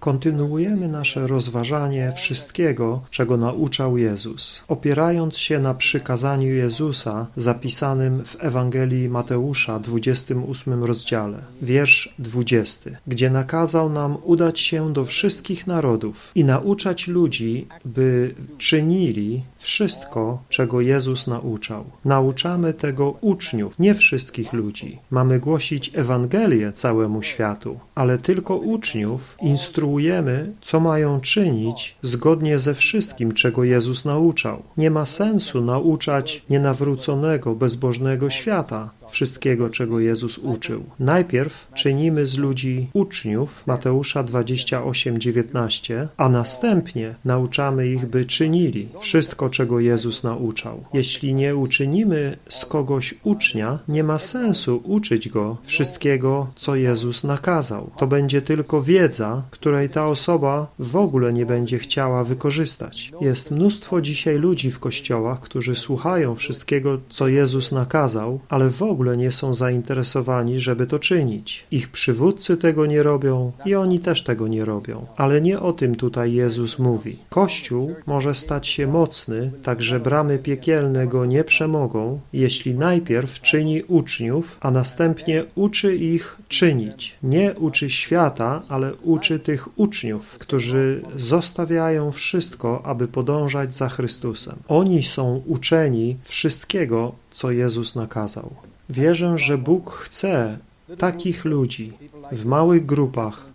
Kontynuujemy nasze rozważanie wszystkiego, czego nauczał Jezus, opierając się na przykazaniu Jezusa zapisanym w Ewangelii Mateusza, 28 rozdziale, wiersz 20, gdzie nakazał nam udać się do wszystkich narodów i nauczać ludzi, by czynili wszystko, czego Jezus nauczał. Nauczamy tego uczniów, nie wszystkich ludzi. Mamy głosić Ewangelię całemu światu, ale tylko uczniów instruujemy, co mają czynić zgodnie ze wszystkim, czego Jezus nauczał. Nie ma sensu nauczać nienawróconego, bezbożnego świata, wszystkiego, czego Jezus uczył. Najpierw czynimy z ludzi uczniów Mateusza 28:19, a następnie nauczamy ich, by czynili wszystko, czego Jezus nauczał. Jeśli nie uczynimy z kogoś ucznia, nie ma sensu uczyć go wszystkiego, co Jezus nakazał. To będzie tylko wiedza, której ta osoba w ogóle nie będzie chciała wykorzystać. Jest mnóstwo dzisiaj ludzi w kościołach, którzy słuchają wszystkiego, co Jezus nakazał, ale w ogóle nie są zainteresowani, żeby to czynić. Ich przywódcy tego nie robią i oni też tego nie robią. Ale nie o tym tutaj Jezus mówi. Kościół może stać się mocny, tak że bramy piekielne go nie przemogą, jeśli najpierw czyni uczniów, a następnie uczy ich czynić. Nie uczy świata, ale uczy tych uczniów, którzy zostawiają wszystko, aby podążać za Chrystusem. Oni są uczeni wszystkiego, co Jezus nakazał. Wierzę, że Bóg chce takich ludzi w małych grupach,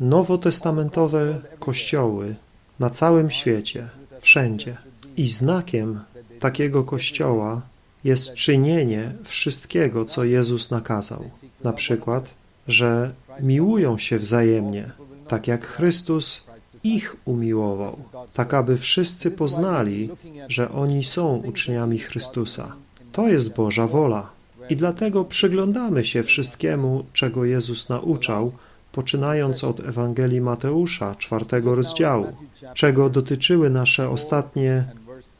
nowotestamentowe kościoły na całym świecie, wszędzie. I znakiem takiego kościoła jest czynienie wszystkiego, co Jezus nakazał. Na przykład, że miłują się wzajemnie, tak jak Chrystus ich umiłował, tak aby wszyscy poznali, że oni są uczniami Chrystusa. To jest Boża wola. I dlatego przyglądamy się wszystkiemu, czego Jezus nauczał, poczynając od Ewangelii Mateusza, czwartego rozdziału, czego dotyczyły nasze ostatnie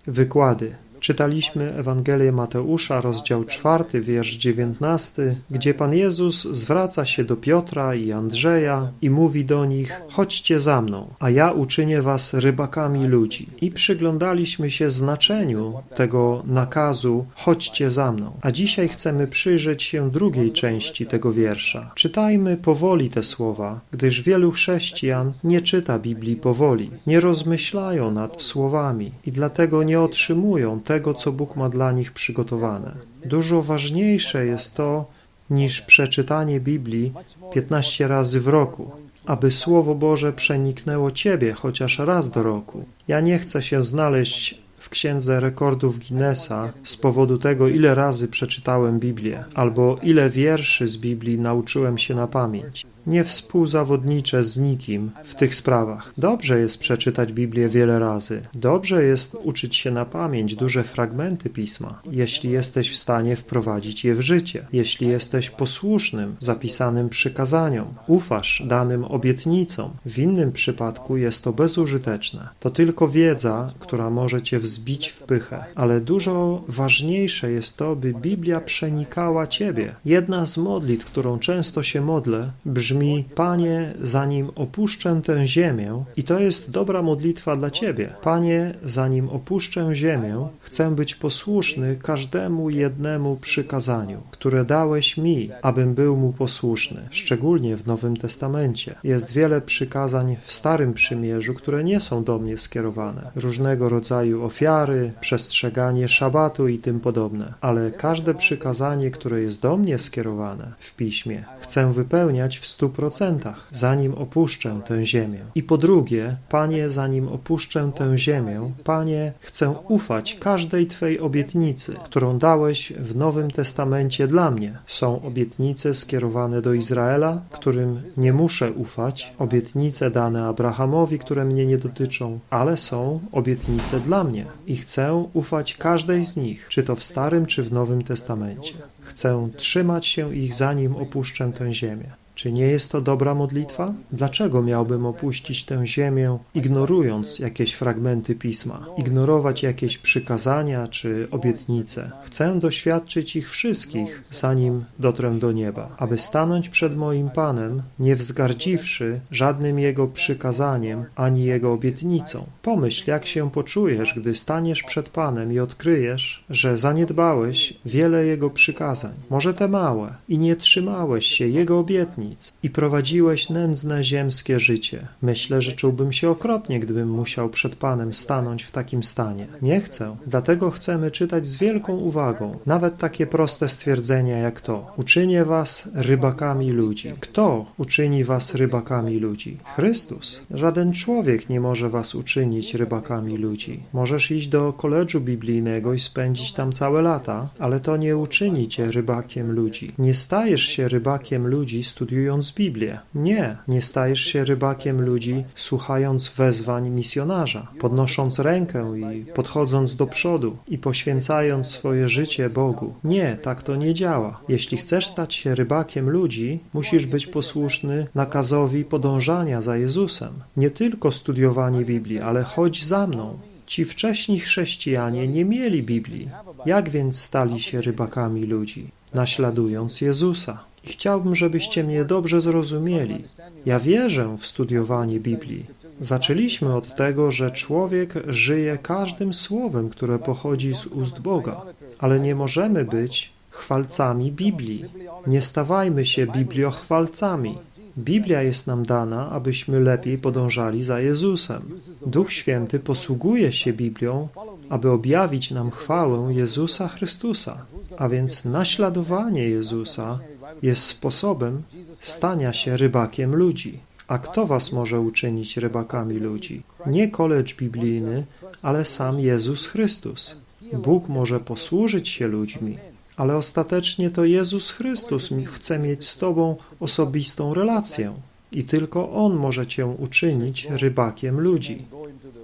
wykłady. Czytaliśmy Ewangelię Mateusza, rozdział 4, wiersz 19, gdzie Pan Jezus zwraca się do Piotra i Andrzeja i mówi do nich: Chodźcie za mną, a ja uczynię was rybakami ludzi. I przyglądaliśmy się znaczeniu tego nakazu: Chodźcie za mną. A dzisiaj chcemy przyjrzeć się drugiej części tego wiersza. Czytajmy powoli te słowa, gdyż wielu chrześcijan nie czyta Biblii powoli, nie rozmyślają nad słowami i dlatego nie otrzymują tego, tego, co Bóg ma dla nich przygotowane. Dużo ważniejsze jest to niż przeczytanie Biblii 15 razy w roku, aby Słowo Boże przeniknęło Ciebie chociaż raz do roku. Ja nie chcę się znaleźć w księdze rekordów Guinnessa z powodu tego, ile razy przeczytałem Biblię, albo ile wierszy z Biblii nauczyłem się na pamięć nie współzawodniczę z nikim w tych sprawach. Dobrze jest przeczytać Biblię wiele razy. Dobrze jest uczyć się na pamięć duże fragmenty pisma, jeśli jesteś w stanie wprowadzić je w życie, jeśli jesteś posłusznym zapisanym przykazaniom, ufasz danym obietnicom. W innym przypadku jest to bezużyteczne. To tylko wiedza, która może cię wzbić w pychę, ale dużo ważniejsze jest to, by Biblia przenikała ciebie. Jedna z modlitw, którą często się modlę, brzmi brzmi: Panie, zanim opuszczę tę ziemię, i to jest dobra modlitwa dla Ciebie. Panie, zanim opuszczę ziemię, chcę być posłuszny każdemu jednemu przykazaniu, które dałeś mi, abym był mu posłuszny, szczególnie w Nowym Testamencie. Jest wiele przykazań w Starym Przymierzu, które nie są do mnie skierowane. Różnego rodzaju ofiary, przestrzeganie szabatu i tym podobne. Ale każde przykazanie, które jest do mnie skierowane w piśmie, chcę wypełniać w stu stu procentach, zanim opuszczę tę ziemię. I po drugie, Panie, zanim opuszczę tę ziemię, Panie, chcę ufać każdej Twej obietnicy, którą dałeś w Nowym Testamencie dla mnie. Są obietnice skierowane do Izraela, którym nie muszę ufać, obietnice dane Abrahamowi, które mnie nie dotyczą, ale są obietnice dla mnie i chcę ufać każdej z nich, czy to w Starym, czy w Nowym Testamencie. Chcę trzymać się ich, zanim opuszczę tę ziemię. Czy nie jest to dobra modlitwa? Dlaczego miałbym opuścić tę ziemię, ignorując jakieś fragmenty pisma, ignorować jakieś przykazania czy obietnice? Chcę doświadczyć ich wszystkich, zanim dotrę do nieba, aby stanąć przed moim Panem, nie wzgardziwszy żadnym Jego przykazaniem ani Jego obietnicą. Pomyśl, jak się poczujesz, gdy staniesz przed Panem i odkryjesz, że zaniedbałeś wiele Jego przykazań, może te małe, i nie trzymałeś się Jego obietnic i prowadziłeś nędzne ziemskie życie. Myślę, że czułbym się okropnie, gdybym musiał przed Panem stanąć w takim stanie. Nie chcę, dlatego chcemy czytać z wielką uwagą, nawet takie proste stwierdzenia jak to. Uczynię was rybakami ludzi. Kto uczyni was rybakami ludzi? Chrystus. Żaden człowiek nie może was uczynić rybakami ludzi. Możesz iść do koledżu biblijnego i spędzić tam całe lata, ale to nie uczyni cię rybakiem ludzi. Nie stajesz się rybakiem ludzi studiując Biblię. Nie, nie stajesz się rybakiem ludzi słuchając wezwań misjonarza, podnosząc rękę i podchodząc do przodu i poświęcając swoje życie Bogu. Nie, tak to nie działa. Jeśli chcesz stać się rybakiem ludzi, musisz być posłuszny nakazowi podążania za Jezusem. Nie tylko studiowanie Biblii, ale chodź za mną. Ci wcześni chrześcijanie nie mieli Biblii. Jak więc stali się rybakami ludzi? Naśladując Jezusa. I chciałbym, żebyście mnie dobrze zrozumieli. Ja wierzę w studiowanie Biblii. Zaczęliśmy od tego, że człowiek żyje każdym słowem, które pochodzi z ust Boga, ale nie możemy być chwalcami Biblii. Nie stawajmy się bibliochwalcami. Biblia jest nam dana, abyśmy lepiej podążali za Jezusem. Duch Święty posługuje się Biblią, aby objawić nam chwałę Jezusa Chrystusa. A więc naśladowanie Jezusa jest sposobem stania się rybakiem ludzi. A kto was może uczynić rybakami ludzi? Nie kolecz biblijny, ale sam Jezus Chrystus. Bóg może posłużyć się ludźmi, ale ostatecznie to Jezus Chrystus chce mieć z Tobą osobistą relację i tylko On może Cię uczynić rybakiem ludzi.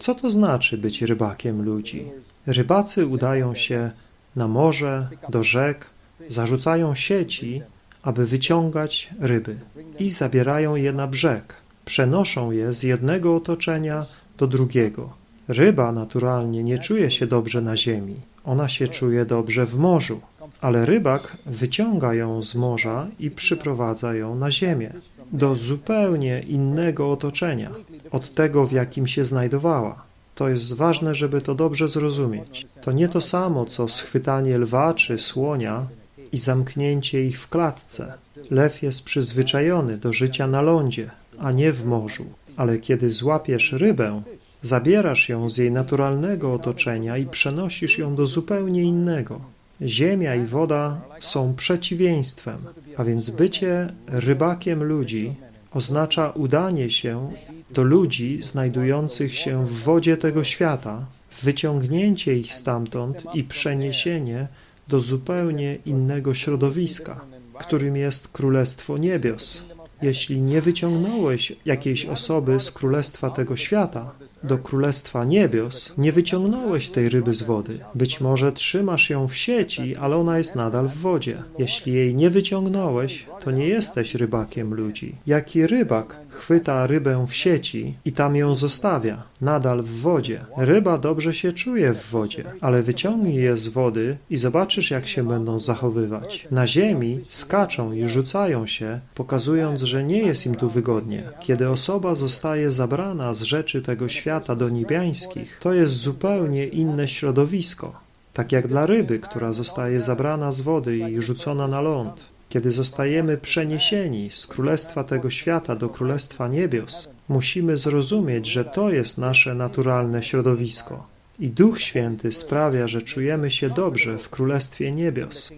Co to znaczy być rybakiem ludzi? Rybacy udają się na morze, do rzek, zarzucają sieci, aby wyciągać ryby i zabierają je na brzeg. Przenoszą je z jednego otoczenia do drugiego. Ryba naturalnie nie czuje się dobrze na ziemi. Ona się czuje dobrze w morzu, ale rybak wyciąga ją z morza i przyprowadza ją na ziemię, do zupełnie innego otoczenia, od tego, w jakim się znajdowała. To jest ważne, żeby to dobrze zrozumieć. To nie to samo, co schwytanie lwa czy słonia i zamknięcie ich w klatce. Lew jest przyzwyczajony do życia na lądzie, a nie w morzu. Ale kiedy złapiesz rybę, zabierasz ją z jej naturalnego otoczenia i przenosisz ją do zupełnie innego. Ziemia i woda są przeciwieństwem, a więc bycie rybakiem ludzi oznacza udanie się do ludzi znajdujących się w wodzie tego świata, wyciągnięcie ich stamtąd i przeniesienie do zupełnie innego środowiska, którym jest Królestwo Niebios. Jeśli nie wyciągnąłeś jakiejś osoby z Królestwa tego świata do Królestwa Niebios, nie wyciągnąłeś tej ryby z wody. Być może trzymasz ją w sieci, ale ona jest nadal w wodzie. Jeśli jej nie wyciągnąłeś, to nie jesteś rybakiem ludzi. Jaki rybak chwyta rybę w sieci i tam ją zostawia, nadal w wodzie. Ryba dobrze się czuje w wodzie, ale wyciągnij je z wody i zobaczysz, jak się będą zachowywać. Na ziemi skaczą i rzucają się, pokazując, że nie jest im tu wygodnie. Kiedy osoba zostaje zabrana z rzeczy tego świata do niebiańskich, to jest zupełnie inne środowisko. Tak jak dla ryby, która zostaje zabrana z wody i rzucona na ląd. Kiedy zostajemy przeniesieni z królestwa tego świata do królestwa niebios, musimy zrozumieć, że to jest nasze naturalne środowisko. I Duch Święty sprawia, że czujemy się dobrze w królestwie niebios.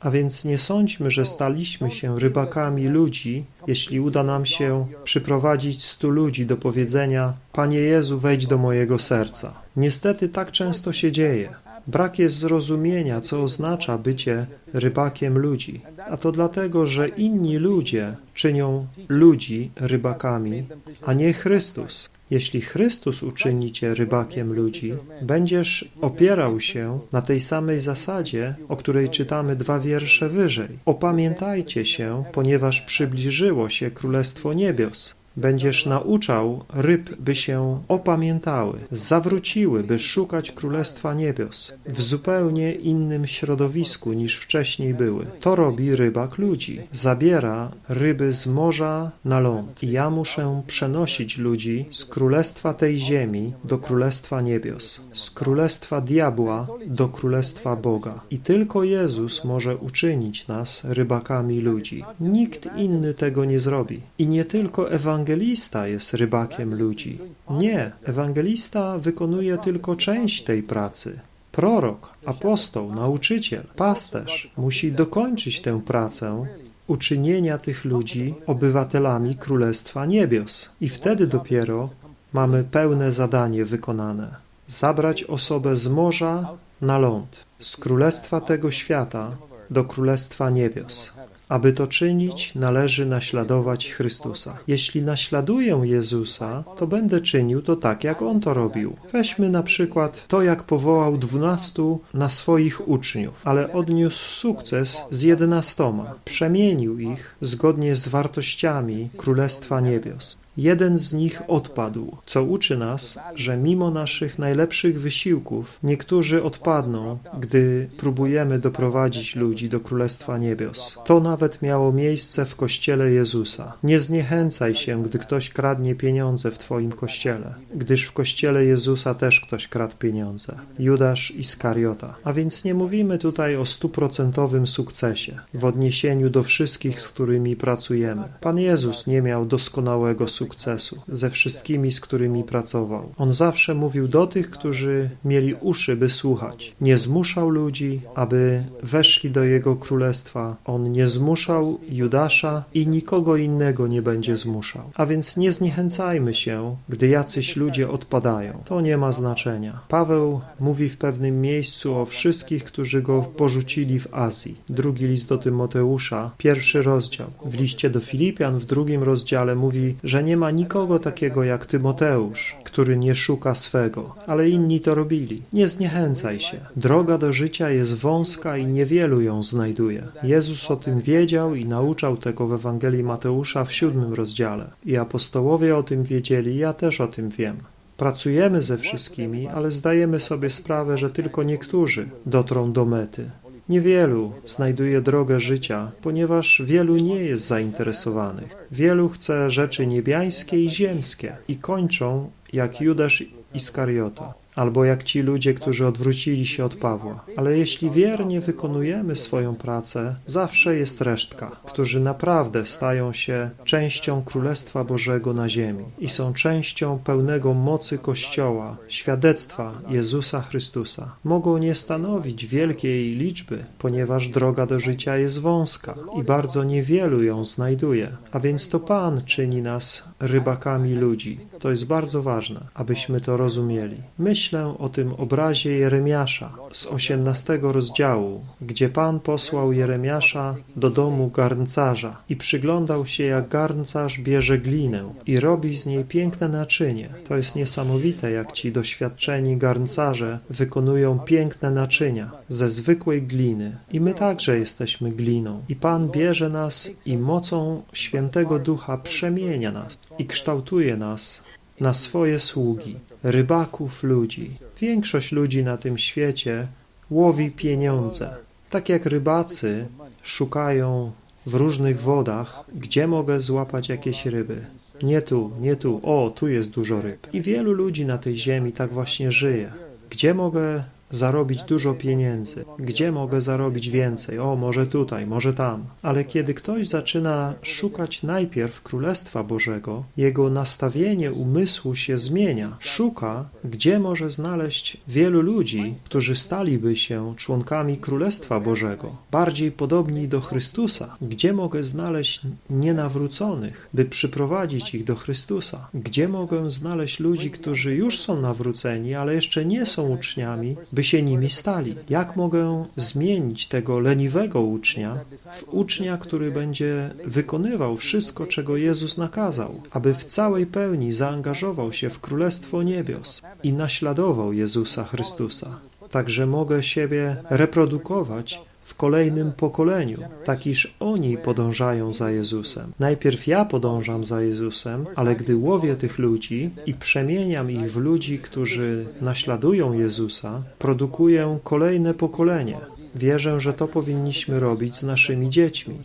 A więc nie sądźmy, że staliśmy się rybakami ludzi, jeśli uda nam się przyprowadzić stu ludzi do powiedzenia: Panie Jezu, wejdź do mojego serca. Niestety tak często się dzieje. Brak jest zrozumienia, co oznacza bycie rybakiem ludzi. A to dlatego, że inni ludzie czynią ludzi rybakami, a nie Chrystus. Jeśli Chrystus uczyni cię rybakiem ludzi, będziesz opierał się na tej samej zasadzie, o której czytamy dwa wiersze wyżej. Opamiętajcie się, ponieważ przybliżyło się Królestwo Niebios. Będziesz nauczał ryb, by się opamiętały, zawróciły, by szukać Królestwa Niebios w zupełnie innym środowisku niż wcześniej były. To robi rybak ludzi. Zabiera ryby z morza na ląd. I ja muszę przenosić ludzi z Królestwa tej ziemi do Królestwa Niebios, z Królestwa diabła do Królestwa Boga. I tylko Jezus może uczynić nas rybakami ludzi. Nikt inny tego nie zrobi. I nie tylko Ewangelista jest rybakiem ludzi. Nie, ewangelista wykonuje tylko część tej pracy. Prorok, apostoł, nauczyciel, pasterz musi dokończyć tę pracę uczynienia tych ludzi obywatelami Królestwa Niebios. I wtedy dopiero mamy pełne zadanie wykonane. Zabrać osobę z morza na ląd, z Królestwa tego świata do Królestwa Niebios. Aby to czynić, należy naśladować Chrystusa. Jeśli naśladuję Jezusa, to będę czynił to tak, jak On to robił. Weźmy na przykład to, jak powołał dwunastu na swoich uczniów, ale odniósł sukces z jedenastoma. Przemienił ich zgodnie z wartościami Królestwa Niebios. Jeden z nich odpadł, co uczy nas, że mimo naszych najlepszych wysiłków niektórzy odpadną, gdy próbujemy doprowadzić ludzi do Królestwa Niebios. To nawet miało miejsce w Kościele Jezusa. Nie zniechęcaj się, gdy ktoś kradnie pieniądze w Twoim Kościele, gdyż w Kościele Jezusa też ktoś kradł pieniądze. Judasz Iskariota. A więc nie mówimy tutaj o stuprocentowym sukcesie w odniesieniu do wszystkich, z którymi pracujemy. Pan Jezus nie miał doskonałego sukcesu sukcesu ze wszystkimi, z którymi pracował. On zawsze mówił do tych, którzy mieli uszy, by słuchać. Nie zmuszał ludzi, aby weszli do Jego królestwa. On nie zmuszał Judasza i nikogo innego nie będzie zmuszał. A więc nie zniechęcajmy się, gdy jacyś ludzie odpadają. To nie ma znaczenia. Paweł mówi w pewnym miejscu o wszystkich, którzy go porzucili w Azji. Drugi list do Tymoteusza, pierwszy rozdział. W liście do Filipian w drugim rozdziale mówi, że nie ma nikogo takiego jak Tymoteusz, który nie szuka swego, ale inni to robili. Nie zniechęcaj się. Droga do życia jest wąska i niewielu ją znajduje. Jezus o tym wiedział i nauczał tego w Ewangelii Mateusza w siódmym rozdziale. I apostołowie o tym wiedzieli, ja też o tym wiem. Pracujemy ze wszystkimi, ale zdajemy sobie sprawę, że tylko niektórzy dotrą do mety. Niewielu znajduje drogę życia, ponieważ wielu nie jest zainteresowanych. Wielu chce rzeczy niebiańskie i ziemskie i kończą jak Judasz Iskariota albo jak ci ludzie, którzy odwrócili się od Pawła. Ale jeśli wiernie wykonujemy swoją pracę, zawsze jest resztka, którzy naprawdę stają się częścią Królestwa Bożego na ziemi i są częścią pełnego mocy Kościoła, świadectwa Jezusa Chrystusa. Mogą nie stanowić wielkiej liczby, ponieważ droga do życia jest wąska i bardzo niewielu ją znajduje, a więc to Pan czyni nas rybakami ludzi. To jest bardzo ważne, abyśmy to rozumieli. Myślę o tym obrazie Jeremiasza z 18 rozdziału, gdzie Pan posłał Jeremiasza do domu garncarza i przyglądał się, jak garncarz bierze glinę i robi z niej piękne naczynie. To jest niesamowite, jak ci doświadczeni garncarze wykonują piękne naczynia ze zwykłej gliny. I my także jesteśmy gliną. I Pan bierze nas i mocą Świętego Ducha przemienia nas i kształtuje nas na swoje sługi, rybaków ludzi. Większość ludzi na tym świecie łowi pieniądze. Tak jak rybacy szukają w różnych wodach, gdzie mogę złapać jakieś ryby. Nie tu, nie tu, o, tu jest dużo ryb. I wielu ludzi na tej ziemi tak właśnie żyje. Gdzie mogę zarobić dużo pieniędzy. Gdzie mogę zarobić więcej? O, może tutaj, może tam. Ale kiedy ktoś zaczyna szukać najpierw Królestwa Bożego, jego nastawienie umysłu się zmienia. Szuka, gdzie może znaleźć wielu ludzi, którzy staliby się członkami Królestwa Bożego, bardziej podobni do Chrystusa. Gdzie mogę znaleźć nienawróconych, by przyprowadzić ich do Chrystusa? Gdzie mogę znaleźć ludzi, którzy już są nawróceni, ale jeszcze nie są uczniami, by się nimi stali. Jak mogę zmienić tego leniwego ucznia w ucznia, który będzie wykonywał wszystko, czego Jezus nakazał, aby w całej pełni zaangażował się w Królestwo Niebios i naśladował Jezusa Chrystusa? Także mogę siebie reprodukować w kolejnym pokoleniu, tak iż oni podążają za Jezusem. Najpierw ja podążam za Jezusem, ale gdy łowię tych ludzi i przemieniam ich w ludzi, którzy naśladują Jezusa, produkuję kolejne pokolenie. Wierzę, że to powinniśmy robić z naszymi dziećmi.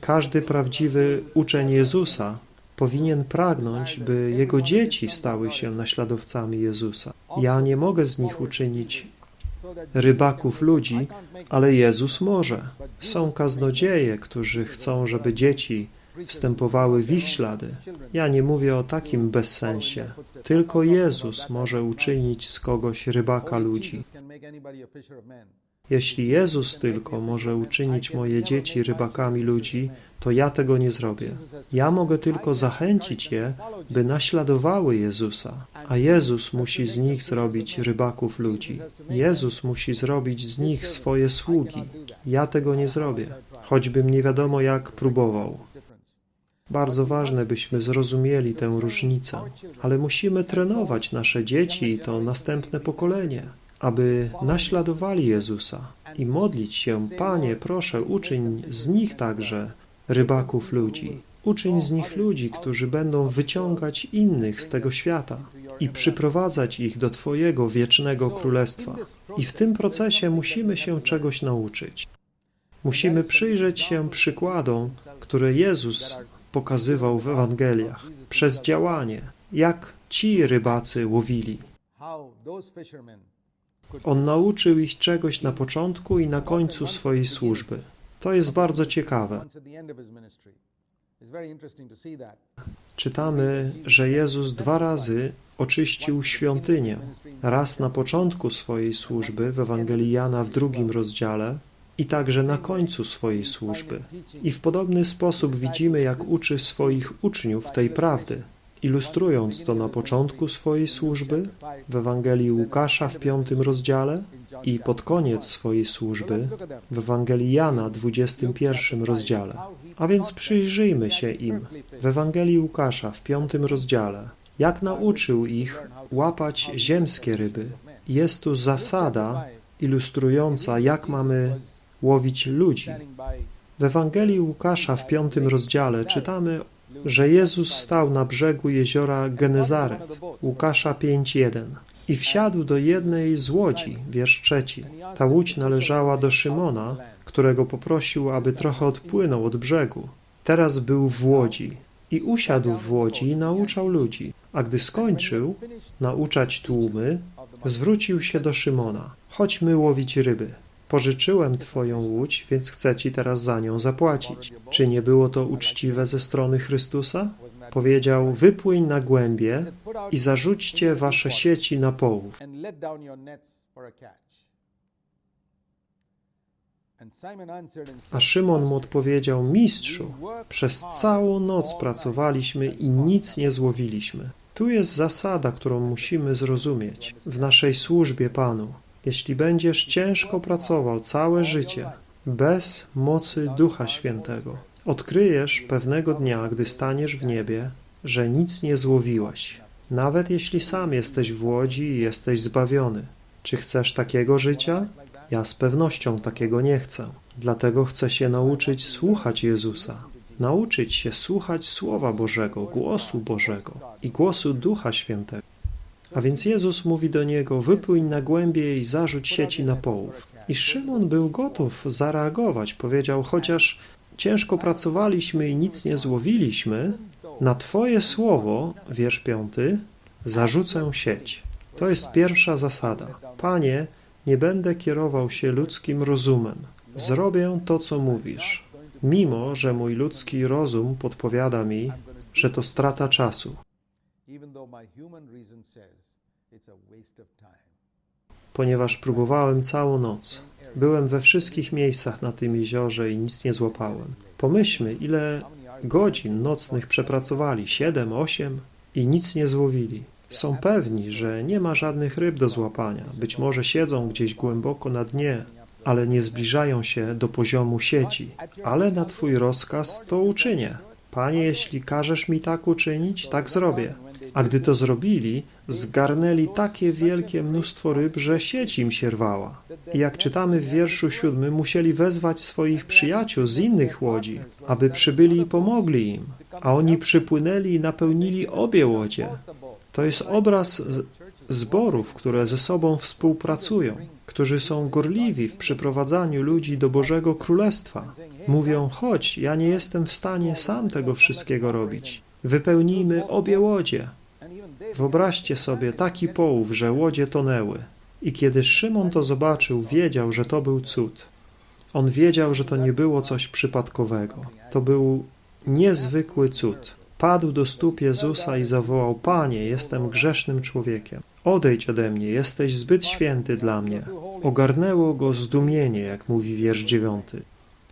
Każdy prawdziwy uczeń Jezusa powinien pragnąć, by jego dzieci stały się naśladowcami Jezusa. Ja nie mogę z nich uczynić rybaków ludzi, ale Jezus może. Są kaznodzieje, którzy chcą, żeby dzieci wstępowały w ich ślady. Ja nie mówię o takim bezsensie. Tylko Jezus może uczynić z kogoś rybaka ludzi. Jeśli Jezus tylko może uczynić moje dzieci rybakami ludzi, to ja tego nie zrobię. Ja mogę tylko zachęcić je, by naśladowały Jezusa, a Jezus musi z nich zrobić rybaków ludzi. Jezus musi zrobić z nich swoje sługi. Ja tego nie zrobię, choćbym nie wiadomo jak próbował. Bardzo ważne, byśmy zrozumieli tę różnicę, ale musimy trenować nasze dzieci i to następne pokolenie aby naśladowali Jezusa i modlić się, Panie, proszę, uczyń z nich także rybaków ludzi. Uczyń z nich ludzi, którzy będą wyciągać innych z tego świata i przyprowadzać ich do Twojego wiecznego królestwa. I w tym procesie musimy się czegoś nauczyć. Musimy przyjrzeć się przykładom, które Jezus pokazywał w Ewangeliach, przez działanie, jak ci rybacy łowili. On nauczył ich czegoś na początku i na końcu swojej służby. To jest bardzo ciekawe. Czytamy, że Jezus dwa razy oczyścił świątynię. Raz na początku swojej służby w Ewangelii Jana w drugim rozdziale i także na końcu swojej służby. I w podobny sposób widzimy, jak uczy swoich uczniów tej prawdy ilustrując to na początku swojej służby w Ewangelii Łukasza w piątym rozdziale i pod koniec swojej służby w Ewangelii Jana, 21 rozdziale. A więc przyjrzyjmy się im w Ewangelii Łukasza w piątym rozdziale, jak nauczył ich łapać ziemskie ryby. Jest tu zasada ilustrująca, jak mamy łowić ludzi. W Ewangelii Łukasza w piątym rozdziale czytamy że Jezus stał na brzegu jeziora Genezaret, Łukasza 5.1 i wsiadł do jednej z łodzi, wiersz trzeci. Ta łódź należała do Szymona, którego poprosił, aby trochę odpłynął od brzegu. Teraz był w łodzi i usiadł w łodzi i nauczał ludzi, a gdy skończył nauczać tłumy, zwrócił się do Szymona. Chodźmy łowić ryby. Pożyczyłem Twoją łódź, więc chcę Ci teraz za nią zapłacić. Czy nie było to uczciwe ze strony Chrystusa? Powiedział, wypłyń na głębie i zarzućcie Wasze sieci na połów. A Szymon mu odpowiedział, mistrzu, przez całą noc pracowaliśmy i nic nie złowiliśmy. Tu jest zasada, którą musimy zrozumieć w naszej służbie Panu. Jeśli będziesz ciężko pracował całe życie bez mocy Ducha Świętego, odkryjesz pewnego dnia, gdy staniesz w niebie, że nic nie złowiłeś. Nawet jeśli sam jesteś w łodzi i jesteś zbawiony. Czy chcesz takiego życia? Ja z pewnością takiego nie chcę. Dlatego chcę się nauczyć słuchać Jezusa, nauczyć się słuchać Słowa Bożego, głosu Bożego i głosu Ducha Świętego. A więc Jezus mówi do niego, wypłyń na głębie i zarzuć sieci na połów. I Szymon był gotów zareagować. Powiedział, chociaż ciężko pracowaliśmy i nic nie złowiliśmy, na Twoje słowo, wiersz piąty, zarzucę sieć. To jest pierwsza zasada. Panie, nie będę kierował się ludzkim rozumem. Zrobię to, co mówisz, mimo że mój ludzki rozum podpowiada mi, że to strata czasu. Ponieważ próbowałem całą noc. Byłem we wszystkich miejscach na tym jeziorze i nic nie złapałem. Pomyślmy, ile godzin nocnych przepracowali, siedem, osiem i nic nie złowili. Są pewni, że nie ma żadnych ryb do złapania. Być może siedzą gdzieś głęboko na dnie, ale nie zbliżają się do poziomu sieci. Ale na Twój rozkaz to uczynię. Panie, jeśli każesz mi tak uczynić, tak zrobię. A gdy to zrobili, zgarnęli takie wielkie mnóstwo ryb, że sieć im się rwała. I jak czytamy w wierszu siódmym, musieli wezwać swoich przyjaciół z innych łodzi, aby przybyli i pomogli im. A oni przypłynęli i napełnili obie łodzie. To jest obraz zborów, które ze sobą współpracują, którzy są gorliwi w przyprowadzaniu ludzi do Bożego Królestwa. Mówią, chodź, ja nie jestem w stanie sam tego wszystkiego robić. Wypełnijmy obie łodzie. Wyobraźcie sobie taki połów, że łodzie tonęły. I kiedy Szymon to zobaczył, wiedział, że to był cud. On wiedział, że to nie było coś przypadkowego. To był niezwykły cud. Padł do stóp Jezusa i zawołał: Panie, jestem grzesznym człowiekiem. Odejdź ode mnie, jesteś zbyt święty dla mnie. Ogarnęło go zdumienie, jak mówi wiersz dziewiąty,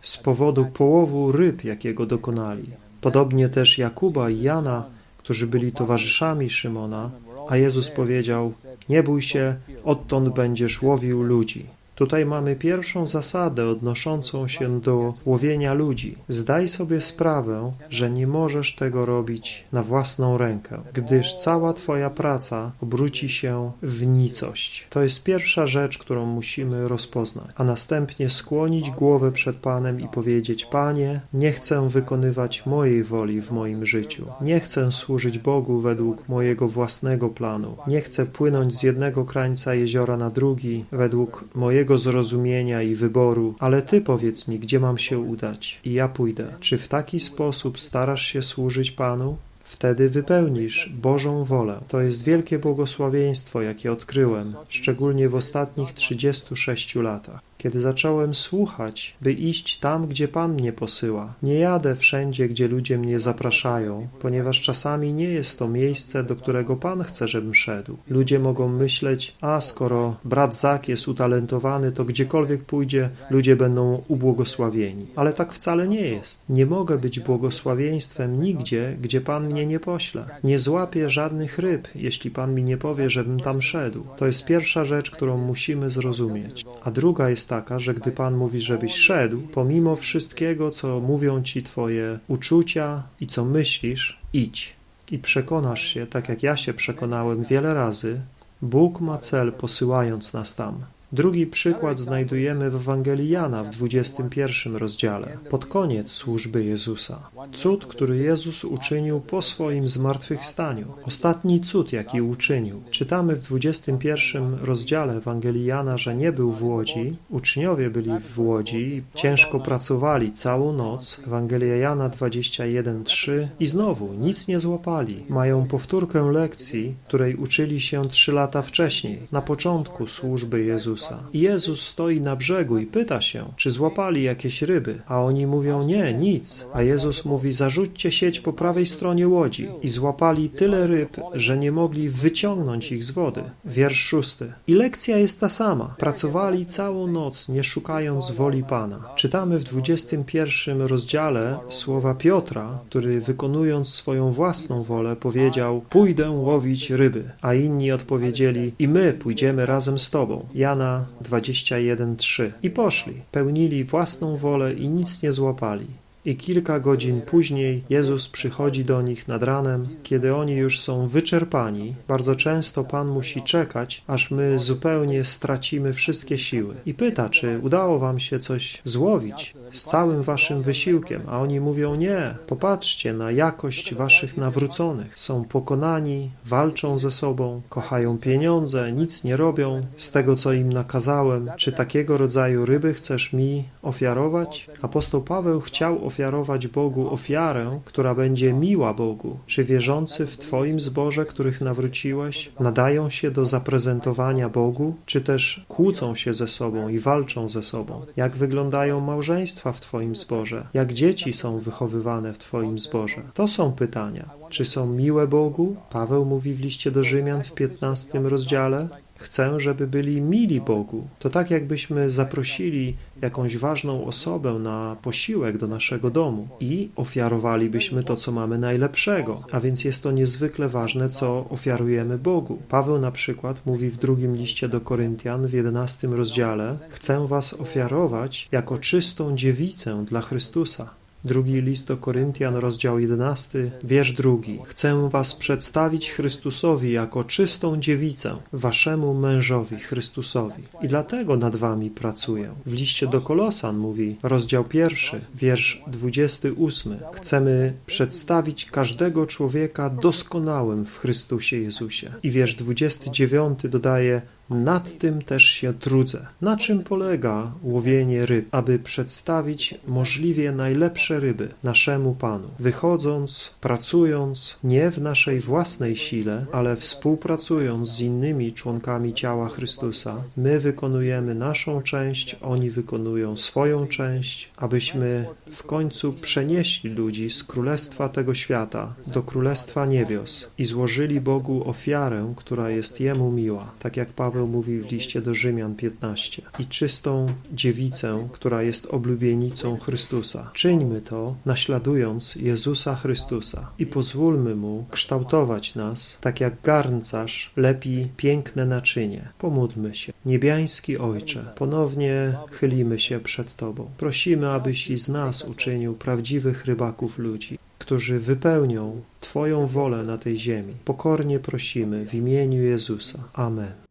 z powodu połowu ryb, jakiego dokonali. Podobnie też Jakuba i Jana, którzy byli towarzyszami Szymona, a Jezus powiedział: Nie bój się, odtąd będziesz łowił ludzi. Tutaj mamy pierwszą zasadę odnoszącą się do łowienia ludzi. Zdaj sobie sprawę, że nie możesz tego robić na własną rękę, gdyż cała Twoja praca obróci się w nicość. To jest pierwsza rzecz, którą musimy rozpoznać, a następnie skłonić głowę przed Panem i powiedzieć: Panie, nie chcę wykonywać mojej woli w moim życiu. Nie chcę służyć Bogu według mojego własnego planu. Nie chcę płynąć z jednego krańca jeziora na drugi według mojego zrozumienia i wyboru, ale Ty powiedz mi, gdzie mam się udać i ja pójdę. Czy w taki sposób starasz się służyć Panu? Wtedy wypełnisz Bożą wolę. To jest wielkie błogosławieństwo, jakie odkryłem, szczególnie w ostatnich 36 latach kiedy zacząłem słuchać, by iść tam, gdzie Pan mnie posyła. Nie jadę wszędzie, gdzie ludzie mnie zapraszają, ponieważ czasami nie jest to miejsce, do którego Pan chce, żebym szedł. Ludzie mogą myśleć, a skoro brat Zak jest utalentowany, to gdziekolwiek pójdzie, ludzie będą ubłogosławieni. Ale tak wcale nie jest. Nie mogę być błogosławieństwem nigdzie, gdzie Pan mnie nie pośle. Nie złapię żadnych ryb, jeśli Pan mi nie powie, żebym tam szedł. To jest pierwsza rzecz, którą musimy zrozumieć. A druga jest taka, że gdy Pan mówi, żebyś szedł, pomimo wszystkiego, co mówią Ci Twoje uczucia i co myślisz, idź. I przekonasz się, tak jak ja się przekonałem wiele razy, Bóg ma cel posyłając nas tam. Drugi przykład znajdujemy w Ewangelii Jana w 21 rozdziale, pod koniec służby Jezusa. Cud, który Jezus uczynił po swoim zmartwychwstaniu. Ostatni cud, jaki uczynił. Czytamy w 21 rozdziale Ewangelii Jana, że nie był w Łodzi, uczniowie byli w Łodzi i ciężko pracowali całą noc. Ewangelia Jana 21:3 i znowu nic nie złapali. Mają powtórkę lekcji, której uczyli się trzy lata wcześniej, na początku służby Jezusa. Jezusa. Jezus stoi na brzegu i pyta się, czy złapali jakieś ryby, a oni mówią nie, nic. A Jezus mówi, zarzućcie sieć po prawej stronie łodzi i złapali tyle ryb, że nie mogli wyciągnąć ich z wody. Wiersz szósty. I lekcja jest ta sama. Pracowali całą noc, nie szukając woli Pana. Czytamy w 21 rozdziale słowa Piotra, który wykonując swoją własną wolę powiedział, pójdę łowić ryby, a inni odpowiedzieli, i my pójdziemy razem z Tobą. Jana Jana 21:3 i poszli, pełnili własną wolę i nic nie złapali. I kilka godzin później Jezus przychodzi do nich nad ranem, kiedy oni już są wyczerpani. Bardzo często Pan musi czekać, aż my zupełnie stracimy wszystkie siły. I pyta, czy udało wam się coś złowić z całym waszym wysiłkiem, a oni mówią nie. Popatrzcie na jakość waszych nawróconych. Są pokonani, walczą ze sobą, kochają pieniądze, nic nie robią z tego, co im nakazałem. Czy takiego rodzaju ryby chcesz mi ofiarować? Apostoł Paweł chciał ofiarować ofiarować Bogu ofiarę, która będzie miła Bogu? Czy wierzący w Twoim zborze, których nawróciłeś, nadają się do zaprezentowania Bogu, czy też kłócą się ze sobą i walczą ze sobą? Jak wyglądają małżeństwa w Twoim zborze? Jak dzieci są wychowywane w Twoim zborze? To są pytania. Czy są miłe Bogu? Paweł mówi w liście do Rzymian w 15 rozdziale. Chcę, żeby byli mili Bogu. To tak, jakbyśmy zaprosili jakąś ważną osobę na posiłek do naszego domu i ofiarowalibyśmy to, co mamy najlepszego. A więc jest to niezwykle ważne, co ofiarujemy Bogu. Paweł na przykład mówi w drugim liście do Koryntian w 11 rozdziale: Chcę was ofiarować jako czystą dziewicę dla Chrystusa. Drugi list do Koryntian, rozdział 11, wiersz drugi. Chcę was przedstawić Chrystusowi jako czystą dziewicę, waszemu mężowi Chrystusowi. I dlatego nad wami pracuję. W liście do Kolosan mówi, rozdział pierwszy, wiersz 28. Chcemy przedstawić każdego człowieka doskonałym w Chrystusie Jezusie. I wiersz 29 dodaje, nad tym też się trudzę. Na czym polega łowienie ryb? Aby przedstawić możliwie najlepsze ryby naszemu Panu. Wychodząc, pracując nie w naszej własnej sile, ale współpracując z innymi członkami ciała Chrystusa, my wykonujemy naszą część, oni wykonują swoją część, abyśmy w końcu przenieśli ludzi z królestwa tego świata do królestwa niebios i złożyli Bogu ofiarę, która jest Jemu miła, tak jak Paweł Paweł mówi w liście do Rzymian 15. I czystą dziewicę, która jest oblubienicą Chrystusa. Czyńmy to, naśladując Jezusa Chrystusa i pozwólmy Mu kształtować nas, tak jak garncarz lepi piękne naczynie. Pomódlmy się. Niebiański Ojcze, ponownie chylimy się przed Tobą. Prosimy, abyś i z nas uczynił prawdziwych rybaków ludzi którzy wypełnią Twoją wolę na tej ziemi. Pokornie prosimy w imieniu Jezusa. Amen.